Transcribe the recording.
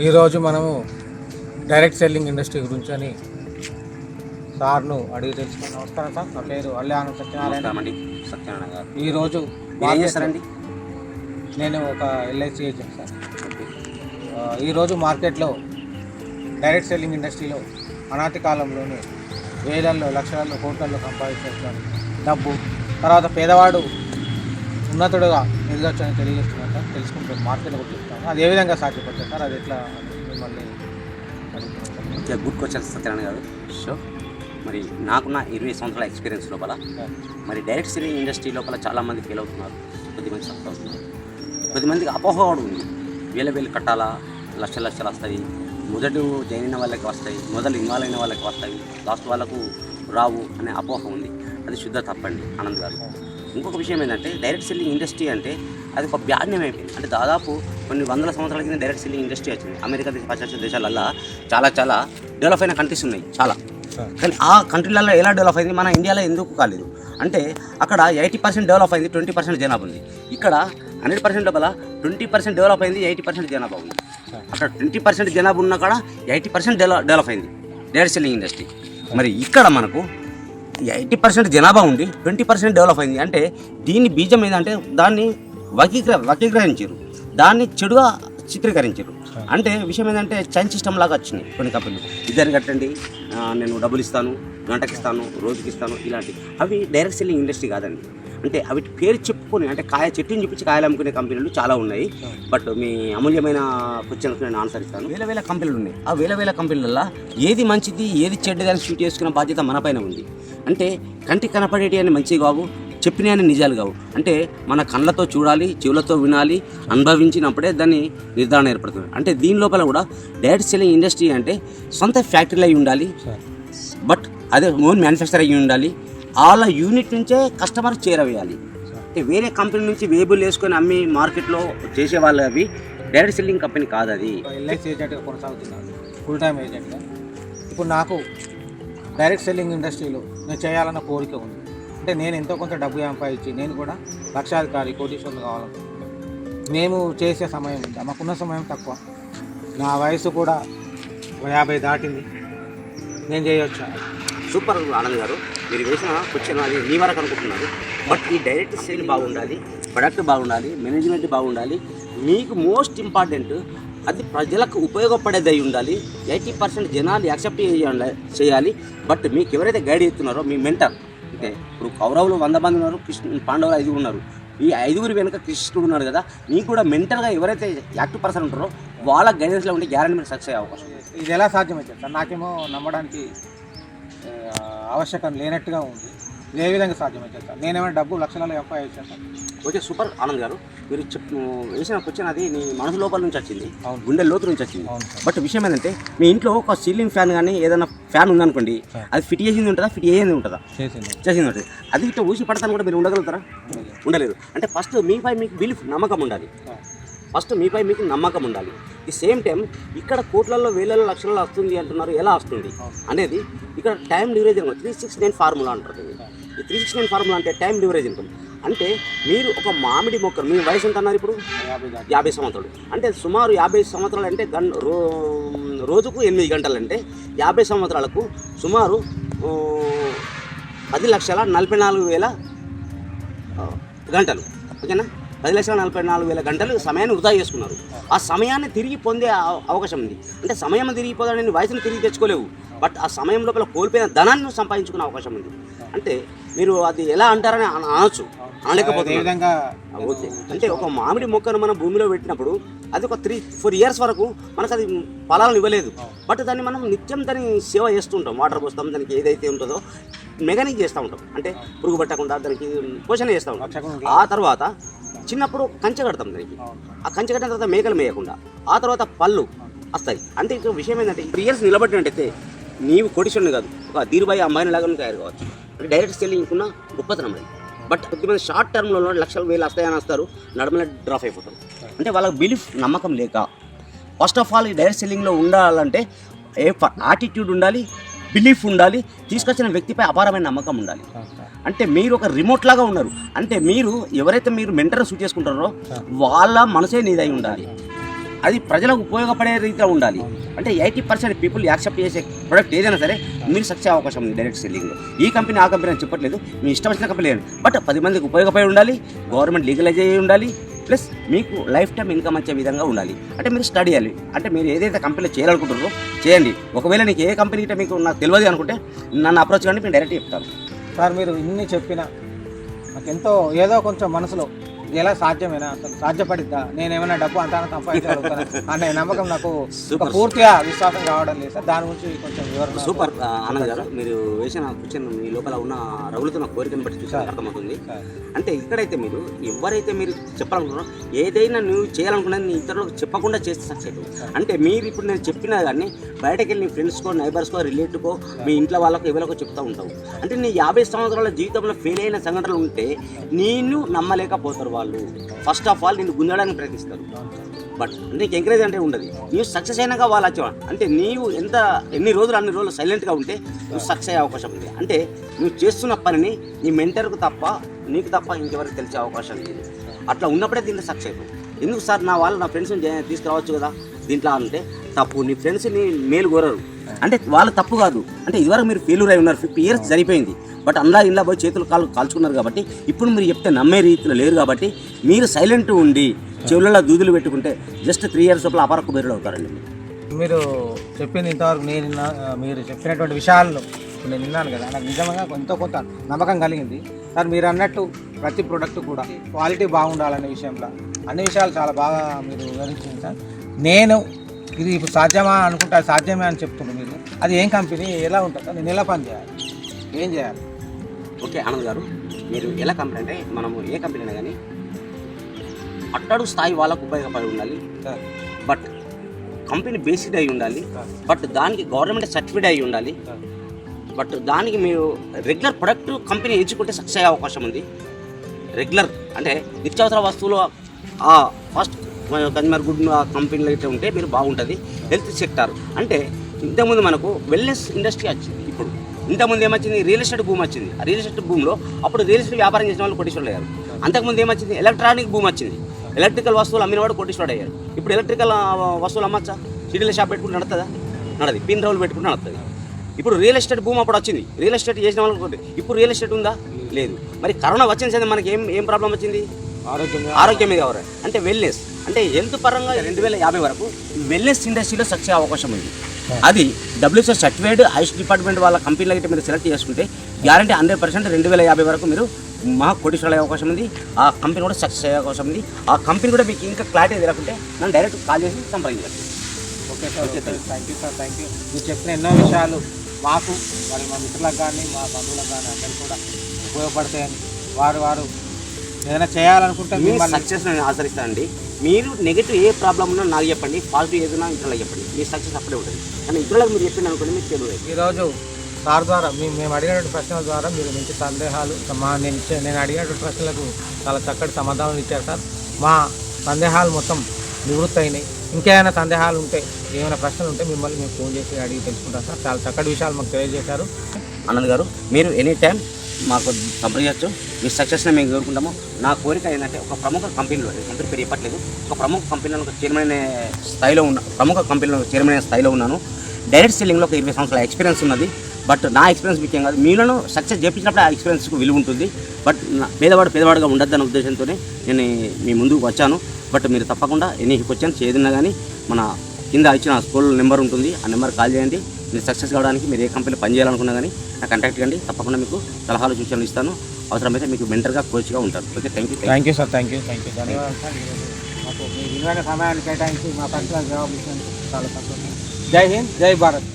ఈరోజు మనము direct selling industry గురించి అని సార్ను అడిగి తెలుసుకున్నాం నమస్కారం సార్ నా పేరు అల్లానం సత్యనారాయణ. నమస్కారమండి సత్యనారాయణ గారు. ఈరోజు చేస్తారండి నేను ఒక ఎల్ఐసి ఏజెంట్ సార్. ఈరోజు మార్కెట్లో డైరెక్ట్ సెల్లింగ్ ఇండస్ట్రీలో అనాటి కాలంలోనే వేలల్లో లక్షలలో కోట్లలో సంపాదించిన డబ్బు తర్వాత పేదవాడు ఉన్నతుడుగా ఎదగొచ్చని తెలియజేస్తున్నాను. సార్ మార్కెట్లో కూడా చెప్తాను. అది ఏ విధంగా సాధ్యపడుతుంది సార్? అది ఎట్లా మిమ్మల్ని. ఓకే గుడ్ క్వశ్చన్ సత్యనారాయణ గారు. సో మరి నాకున్న ఇరవై సంవత్సరాల ఎక్స్పీరియన్స్ లోపల. మరి డైరెక్ట్ సెల్లింగ్ ఇండస్ట్రీ లోపల చాలామంది ఫెయిల్ అవుతున్నారు. కొద్దిమంది సక్సెస్ అవుతున్నారు. కొద్దిమందికి అపోహ కూడా ఉంది. వేల వేలు కట్టాలా? లక్ష లక్షలు వస్తాయి. మొదటి జాయిన్ అయిన వాళ్ళకి వస్తాయి. మొదలు ఇన్వాల్వ్ అయిన వాళ్ళకి వస్తాయి. లాస్ట్ వాళ్ళకు రావు అనే అపోహ ఉంది. అది శుద్ధ తప్పండి ఆనంద్ గారు. ఇంకొక విషయం ఏంటంటే డైరెక్ట్ సెల్లింగ్ ఇండస్ట్రీ అంటే అది ఒక బ్యాడ్యం అయిపోయింది. అంటే దాదాపు కొన్ని వందల సంవత్సరాల కింద డైరెక్ట్ సెల్లింగ్ ఇండస్ట్రీ వచ్చింది. అమెరికా దేశ పాశ్చాత్య దేశాలల్లో చాలా చాలా డెవలప్ అయిన కంట్రీస్ ఉన్నాయి చాలా. కానీ ఆ కంట్రీలలో ఎలా డెవలప్ అయింది? మన ఇండియాలో ఎందుకు కాలేదు? అంటే అక్కడ ఎయిటీ పర్సెంట్ డెవలప్ అయింది ట్వంటీ పర్సెంట్ జనాభా ఉంది. ఇక్కడ హండ్రెడ్ పర్సెంట్ లోపల ట్వంటీ పర్సెంట్ డెవలప్ అయింది ఎయిటీ పర్సెంట్ జనాభా ఉంది. అక్కడ ట్వంటీ పర్సెంట్ జనాభా ఉన్న కాడ ఎయిటీ పర్సెంట్ డెవలప్ అయింది డైరెక్ట్ సెల్లింగ్ ఇండస్ట్రీ మరి ఇక్కడ మనకు ఎయిటీ పర్సెంట్ జనాభా ఉండి ట్వంటీ పర్సెంట్ డెవలప్ అయింది. అంటే దీని బీజం ఏంటంటే దాన్ని వకీకర వకీకరించారు. దాన్ని చెడుగా చిత్రీకరించారు. అంటే విషయం ఏంటంటే చైన్ సిస్టమ్ లాగా వచ్చినాయి కొన్ని కంపెనీలు. ఇద్దరు కట్టండి నేను డబ్బులు ఇస్తాను గంటకి ఇస్తాను రోజుకి ఇస్తాను ఇలాంటి అవి డైరెక్ట్ సెల్లింగ్ ఇండస్ట్రీ కాదండి. అంటే అవి పేరు చెప్పుకొని అంటే కాయ చెట్టుని చూపించి కాయలు అమ్ముకునే కంపెనీలు చాలా ఉన్నాయి. బట్ మీ అమూల్యమైన క్వశ్చన్కి నేను ఆన్సర్ ఇస్తాను. వేల వేల కంపెనీలు ఉన్నాయి. ఆ వేల వేల కంపెనీలలో ఏది మంచిది ఏది చెడ్డది అని షూట్ చేసుకునే బాధ్యత మనపైన ఉంది. అంటే కంటికి కనపడేటి అని మంచివి కావు చెప్పిన అని నిజాలు కావు. అంటే మన కళ్ళతో చూడాలి చెవులతో వినాలి అనుభవించినప్పుడే దాన్ని నిర్ధారణ ఏర్పడుతుంది. అంటే దీని లోపల కూడా డైరెక్ట్ సెల్లింగ్ ఇండస్ట్రీ అంటే సొంత ఫ్యాక్టరీలు అయి ఉండాలి బట్ అదే ఓన్ మ్యానుఫ్యాక్చర్ అయ్యి ఉండాలి వాళ్ళ యూనిట్ నుంచే కస్టమర్ చేరవేయాలి. అంటే వేరే కంపెనీ నుంచి వేబుల్ వేసుకొని అమ్మి మార్కెట్లో చేసే వాళ్ళు అవి డైరెక్ట్ సెల్లింగ్ కంపెనీ కాదు అది ఫుల్ టైం ఏజెంట్గా ఇప్పుడు నాకు డైరెక్ట్ సెల్లింగ్ ఇండస్ట్రీలో నేను చేయాలన్న కోరిక ఉంది. అంటే నేను ఎంతో కొంత డబ్బు సంపాదించి నేను కూడా లక్షాధికారి కోటీశ్వరులు కావాలనుకుంటున్నాను. మేము చేసే సమయం ఉంది మాకున్న సమయం తక్కువ. నా వయసు కూడా ఒక యాభై దాటింది. నేను చేయొచ్చా? సూపర్ ఆనంద్ గారు మీరు వేసిన క్వశ్చన్ అది మీ వరకు అనుకుంటున్నారు బట్ ఈ డైరెక్ట్ సేల్ బాగుండాలి ప్రొడక్ట్ బాగుండాలి మేనేజ్మెంట్ బాగుండాలి మీకు మోస్ట్ ఇంపార్టెంట్ అది ప్రజలకు ఉపయోగపడేదై ఉండాలి. ఎయిటీ పర్సెంట్ జనాలు యాక్సెప్ట్ చేయాలి బట్ మీకు ఎవరైతే గైడ్ చేస్తున్నారో మీ మెంటర్ అంటే ఇప్పుడు కౌరవులు వంద మంది ఉన్నారు కృష్ణ పాండవులు ఐదుగురు ఉన్నారు. ఈ ఐదుగురు వెనుక కృష్ణుడు ఉన్నాడు కదా మీకు కూడా మెంటల్గా ఎవరైతే యాక్టివ్ పర్సన్ ఉంటారో వాళ్ళ గైడెన్స్లో ఉంటే గ్యారంటీ మీరు సక్సెస్ అయ్యే అవకాశం ఇది ఎలా సాధ్యమైతే సార్ నాకేమో నమ్మడానికి ఆవశ్యకం లేనట్టుగా ఉంది. ఏ విధంగా సాధ్యమైతే సార్? నేనేమైనా డబ్బు లక్షలలో ఎంపై sir? Okay super. Anand garu మీరు చెప్పు వేసిన క్వశ్చన్ అది మీ మనసు లోపల నుంచి వచ్చింది. గుండె లోతు నుంచి వచ్చింది. బట్ విషయం ఏంటంటే మీ ఇంట్లో ఒక సీలింగ్ ఫ్యాన్ కానీ ఏదైనా ఫ్యాన్ ఉందనుకోండి. అది ఫిట్ చేసింది ఉంటుందా? ఫిట్ చేసింది ఉంటుందా? చేసింది. ఉంటుంది అది ఇట్లా ఊసి పడతాను కూడా మీరు ఉండగలుగుతారా? ఉండలేరు అంటే ఫస్ట్ మీపై మీకు బిలీఫ్ నమ్మకం ఉండాలి. ఫస్ట్ మీపై మీకు నమ్మకం ఉండాలి. ఈ సేమ్ టైం ఇక్కడ కోట్లలో వేలలో లక్షలలో వస్తుంది అంటున్నారు ఎలా వస్తుంది? అనేది ఇక్కడ time income three six nine formula అంటారు. ఈ త్రీ సిక్స్ నైన్ ఫార్ములా అంటే టైం లివరేజ్ ఇన్కమ్ అంటే మీరు ఒక మామిడి మొక్క మీ వయసు ఎంత అన్నారు ఇప్పుడు? యాభై సంవత్సరాలు. అంటే సుమారు యాభై సంవత్సరాలు అంటే గం రో రోజుకు ఎనిమిది గంటలు అంటే యాభై సంవత్సరాలకు సుమారు పది లక్షల నలభై నాలుగు వేల గంటలు. ఓకేనా? పది లక్షల నలభై నాలుగు వేల గంటలు సమయాన్ని వృధా చేసుకున్నారు. ఆ సమయాన్ని తిరిగి పొందే అవ- అవకాశం ఉంది. అంటే సమయం తిరిగి పోదాడని వయసును తిరిగి తెచ్చుకోలేవు. బట్ ఆ సమయం లోపల కోల్పోయిన ధనాన్ని సంపాదించుకునే అవకాశం ఉంది. అంటే మీరు అది ఎలా అంటారని అన- అనొచ్చు ఏ అనలేకపోతే విధంగా? ఓకే. అంటే ఒక మామిడి మొక్కను మనం భూమిలో పెట్టినప్పుడు అది ఒక త్రీ ఫోర్ ఇయర్స్ వరకు మనకు అది ఫలాలను ఇవ్వలేదు. బట్ దాన్ని మనం నిత్యం దాన్ని సేవ చేస్తుంటాం వాటర్ పోస్తాం దానికి ఏదైతే ఉంటుందో మెకానిక్ చేస్తూ ఉంటాం. అంటే పురుగు పట్టకుండా దానికి పోషణ చేస్తూ ఉంటాం. ఆ తర్వాత చిన్నప్పుడు కంచె కడతాం దానికి. ఆ కంచె కట్టిన తర్వాత మేకలు మేయకుండా. ఆ తర్వాత పళ్ళు వస్తాయి. అంటే ఇక విషయం ఏంటంటే త్రీ ఇయర్స్ నిలబడినట్టయితే నీవు కొడిషన్ కాదు ఒక ధీరుబాయి అమ్మాయిని లాగా తయారు కావచ్చు. అంటే డైరెక్ట్ సెల్లింగ్ ఉన్న గొప్పతనం అది. బట్ కొద్దిమంది షార్ట్ టర్మ్లో లక్షలు వేలు వస్తాయని వస్తారు. నడమల డ్రాప్ అయిపోతారు. అంటే వాళ్ళకి బిలీఫ్ నమ్మకం లేక. ఫస్ట్ ఆఫ్ ఆల్ ఈ డైరెక్ట్ సెల్లింగ్లో ఉండాలంటే ఏ యాటిట్యూడ్ ఉండాలి బిలీఫ్ ఉండాలి తీసుకొచ్చిన వ్యక్తిపై అపారమైన నమ్మకం ఉండాలి. అంటే మీరు ఒక రిమోట్ లాగా ఉన్నారు. అంటే మీరు ఎవరైతే మీరు మెంటర్ సూట్ చేసుకుంటారో వాళ్ళ మనసే నీదై ఉండాలి. అది ప్రజలకు ఉపయోగపడే రీతిలో ఉండాలి. అంటే ఎయిటీ పర్సెంట్ పీపుల్ యాక్సెప్ట్ చేసే ప్రొడక్ట్ ఏదైనా సరే మీరు సక్సెస్ అవకాశం ఉంది డైరెక్ట్ సెల్లింగ్లో ఈ కంపెనీ ఆ కంపెనీ అని చెప్పట్లేదు. మీ ఇష్టం వచ్చిన కంపెనీ లేదు బట్ పది మందికి ఉపయోగపడి ఉండాలి గవర్నమెంట్ లీగలైజ్ అయ్యి ఉండాలి ప్లస్ మీకు లైఫ్ టైం ఇన్కమ్ వచ్చే విధంగా ఉండాలి. అంటే మీరు స్టడీ చేయాలి. అంటే మీరు ఏదైతే కంపెనీలో చేయాలనుకుంటారో చేయండి. ఒకవేళ నీకు ఏ కంపెనీ గిట్ట మీకు నాకు తెలియదు అనుకుంటే నన్ను అప్రోచ్ కానీ నేను డైరెక్ట్ చెప్తాను. సార్ మీరు ఇన్ని చెప్పిన నాకు ఎంతో ఏదో కొంచెం మనసులో ఎలా సాధ్యమేనా? అసలు సాధ్యపడిద్దా? నేను ఏమైనా డబ్బు అంతా సంపాదించగలుగుతాను అనే నమ్మకం నాకు పూర్తిగా విశ్వాసం కావడం లేదు సార్. దాని గురించి కొంచెం వివరణ సూపర్. ఆనంద్ గారు మీరు వేసిన క్వశ్చన్ మీ లోపల ఉన్న రగులుతున్న కోరికను బట్టి చూసి అర్థమవుతుంది. అంటే ఇక్కడైతే మీరు ఎవరైతే మీరు చెప్పాలనుకున్నారో ఏదైనా నువ్వు చేయాలనుకున్నది నీ ఇతరులకు చెప్పకుండా చేస్తే సక్సెస్ అంటే మీరు ఇప్పుడు నేను చెప్పినా కానీ బయటకు వెళ్ళి నీ ఫ్రెండ్స్కో నైబర్స్కో రిలేటివ్కో మీ ఇంట్లో వాళ్ళకో ఎవరికో చెప్తూ ఉంటావు. అంటే నీ యాభై సంవత్సరాల జీవితంలో ఫెయిల్ అయిన సంఘటనలు ఉంటే నేను నమ్మలేకపోతారు వాళ్ళు. ఫస్ట్ ఆఫ్ ఆల్ నిన్ను గుంజడానికి ప్రయత్నిస్తారు. బట్ నీకు ఎంకరేజ్ అంటే ఉండదు. నీవు సక్సెస్ అయినాక వాళ్ళు వచ్చేవా? అంటే నీవు ఎంత ఎన్ని రోజులు అన్ని రోజులు సైలెంట్గా ఉంటే నువ్వు సక్సెస్ అయ్యే అవకాశం ఉంది. అంటే నువ్వు చేస్తున్న పనిని నీ మెంటర్కు తప్ప నీకు తప్ప ఇంకెవరికి తెలిసే అవకాశం లేదు. అట్లా ఉన్నప్పుడే దీంట్లో సక్సెస్ అవుతావు ఎందుకు సార్ నా వాళ్ళు నా ఫ్రెండ్స్ని తీసుకురావచ్చు కదా? దీంట్లో అంటే తప్పు. నీ ఫ్రెండ్స్ని మేలు కోరరు. అంటే వాళ్ళు తప్పు కాదు. అంటే ఇదివరకు మీరు ఫెయిల్యూర్ అయి ఉన్నారు ఫిఫ్టీ ఇయర్స్ సరిపోయింది బట్ అందులో ఇలా పోయి చేతులు కాలు కాల్చుకున్నారు కాబట్టి ఇప్పుడు మీరు చెప్తే నమ్మే రీతిలో లేరు కాబట్టి మీరు సైలెంట్ ఉండి చెవులలో దూదులు పెట్టుకుంటే జస్ట్ త్రీ ఇయర్స్ లోపల అపరకు బెరుడు అవుతారండి మీరు. చెప్పింది ఇంతవరకు నేను మీరు చెప్పినటువంటి విషయాలను నేను విన్నాను కదా. నాకు నిజంగా ఎంతో కొంత నమ్మకం కలిగింది. సార్ మీరు అన్నట్టు ప్రతి ప్రోడక్ట్ కూడా క్వాలిటీ బాగుండాలనే విషయంలో అన్ని విషయాలు చాలా బాగా మీరు వివరించింది సార్. నేను ఇది ఇప్పుడు సాధ్యమా అనుకుంటే అది సాధ్యమే అని చెప్తున్నారు మీరు. అది ఏం కంపెనీ? ఎలా ఉంటుంది నేను ఎలా పని చేయాలి ఏం చేయాలి? ఓకే ఆనంద్ గారు మీరు ఎలా కంపెనీ అంటే మనము ఏ కంపెనీ అయినా కానీ అట్టడు స్థాయి వాళ్ళకు ఉపయోగపడి ఉండాలి. బట్ కంపెనీ బేస్డ్ అయి ఉండాలి. బట్ దానికి గవర్నమెంట్ సర్టిఫైడ్ అయి ఉండాలి. బట్ దానికి మీరు రెగ్యులర్ ప్రొడక్ట్ కంపెనీ ఎంచుకుంటే సక్సెస్ అయ్యే అవకాశం ఉంది. రెగ్యులర్ అంటే నిత్యావసర వస్తువులు ఫస్ట్ కన్జ్యూమర్ గుడ్ కంపెనీలో అయితే ఉంటే మీరు బాగుంటుంది. Health sector. అంటే ఇంతకుముందు మనకు వెల్నెస్ ఇండస్ట్రీ వచ్చింది. ఇప్పుడు ఇంతకుముందు ఏమొచ్చింది? రియల్ ఎస్టేట్ భూమి వచ్చింది. ఆ రియల్ ఎస్టేట్ భూమిలో అప్పుడు రియల్ ఎస్టేట్ వ్యాపారం చేసిన వాళ్ళు కోటీశ్వరులు అయ్యారు. అంతకుముందు ఏమొచ్చింది? ఎలక్ట్రానిక్ భూమి వచ్చింది. ఎలక్ట్రికల్ వస్తువులు అమ్మిన వాడు కోటీశ్వరుడు అయ్యారు ఇప్పుడు ఎలక్ట్రికల్ వస్తువులు అమ్మచ్చా? సిటీలో షాప్ పెట్టుకుంటే నడుతుందా నడది. పిన్ రోల్ పెట్టుకుంటే నడుతుంది ఇప్పుడు రియల్ ఎస్టేట్ భూమి అప్పుడు వచ్చింది. రియల్ ఎస్టేట్ చేసిన వాళ్ళకి. ఇప్పుడు రియల్ ఎస్టేట్ ఉందా? లేదు. మరి కరోనా వచ్చిన సరే మనకి ఏం ఏం ప్రాబ్లం వచ్చింది? ఆరోగ్యంగా ఆరోగ్యమే కావాలి అంటే వెల్నెస్. అంటే హెల్త్ పరంగా రెండు వేల యాభై వరకు వెల్నెస్ ఇండస్ట్రీలో సక్సెస్ అవకాశం ఉంది. అది డబ్ల్యూసీ సర్టిఫైడ్ హైస్ట్ డిపార్ట్మెంట్ వాళ్ళ కంపెనీలో అయితే మీరు సెలెక్ట్ చేసుకుంటే గ్యారంటీ హండ్రెడ్ పర్సెంట్ రెండు వేల యాభై వరకు మీరు మా కోటీశ్వరులు అయ్యే అవకాశం ఉంది. ఆ కంపెనీ కూడా సక్సెస్ అయ్యే అవకాశం ఉంది. ఆ కంపెనీ కూడా మీకు ఇంకా క్లారిటీ తెలియకుంటే నన్ను డైరెక్ట్ కాల్ చేసి సంప్రదించండి. Okay sir okay sir. Thank you sir thank you మీరు చెప్పిన ఎన్నో విషయాలు మాకు మరి మా మిత్రులకు కానీ మా బంధువులకు కానీ అందరికీ కూడా ఉపయోగపడతాయని వారు వారు ఏదైనా చేయాలనుకుంటే సక్సెస్ నేను ఆచరిస్తానండి. మీరు నెగిటివ్ ఏ ప్రాబ్లం ఉన్నా నాకు చెప్పండి పాజిటివ్ ఏదైనా ఇతరులకు చెప్పండి. మీ సక్సెస్ అప్పుడే ఉంటుంది. కానీ ఇతరులకు మీరు చెప్పింది అనుకోండి మీకు తెలియదు. ఈరోజు సార్ ద్వారా మేము మేము అడిగినటువంటి ప్రశ్నల ద్వారా మీరు మంచి సందేహాలు మా నేను ఇచ్చే నేను అడిగినటువంటి ప్రశ్నలకు చాలా చక్కటి సమాధానాలు ఇచ్చారు సార్. మా సందేహాలు మొత్తం నివృత్తి అయినాయి. ఇంకేమైనా సందేహాలు ఉంటే ఏమైనా ప్రశ్నలు ఉంటే మిమ్మల్ని మేము ఫోన్ చేసి అడిగి తెలుసుకుంటాం సార్. చాలా చక్కటి విషయాలు మాకు తెలియజేశారు. ఆనంద్ గారు మీరు ఎనీ టైం మాకు సంప్రదించవచ్చు మీ సక్సెస్ని మేము కోరుకుంటాము. నా కోరిక ఏంటంటే ఒక ప్రముఖ కంపెనీలో కంపెనీ పేరు చెప్పట్లేదు. ఒక ప్రముఖ కంపెనీలో చైర్మన్ అనే స్థాయిలో ఉన్న ప్రముఖ కంపెనీలో చైర్మన్ అనే స్థాయిలో ఉన్నాను. డైరెక్ట్ సెల్లింగ్లో ఒక ఇరవై సంవత్సరాల ఎక్స్పీరియన్స్ ఉన్నది. బట్ నా ఎక్స్పీరియన్స్ ముఖ్యం కాదు. మీలను సక్సెస్ చేపించినప్పుడు ఆ ఎక్స్పీరియన్స్కి విలువ ఉంటుంది. బట్ పేదవాడు పేదవాడుగా ఉండద్దన్న ఉద్దేశంతోనే నేను మీ ముందుకు వచ్చాను. బట్ మీరు తప్పకుండా ఎన్ని క్వశ్చన్స్ ఏదైనా కానీ మన కింద ఇచ్చిన స్కూల్ నెంబర్ ఉంటుంది. ఆ నెంబర్ కాల్ చేయండి. మీరు సక్సెస్ కావడానికి మీరు ఏ కంపెనీలో పని చేయాలనుకున్నా కానీ నా కాంటాక్ట్ కండి తప్పకుండా మీకు సలహాలు సూచనలు ఇస్తాను. అవసరమైతే మీకు మెంటర్గా కోచ్గా ఉంటాను okay thank you thank you sir thank you thank you మాకు మీ విలువైన సమయాన్ని కేటాయించి మా ప్రశ్నలకు జవాబు చాలా సంతోషం. జై హింద్ జై భారత్.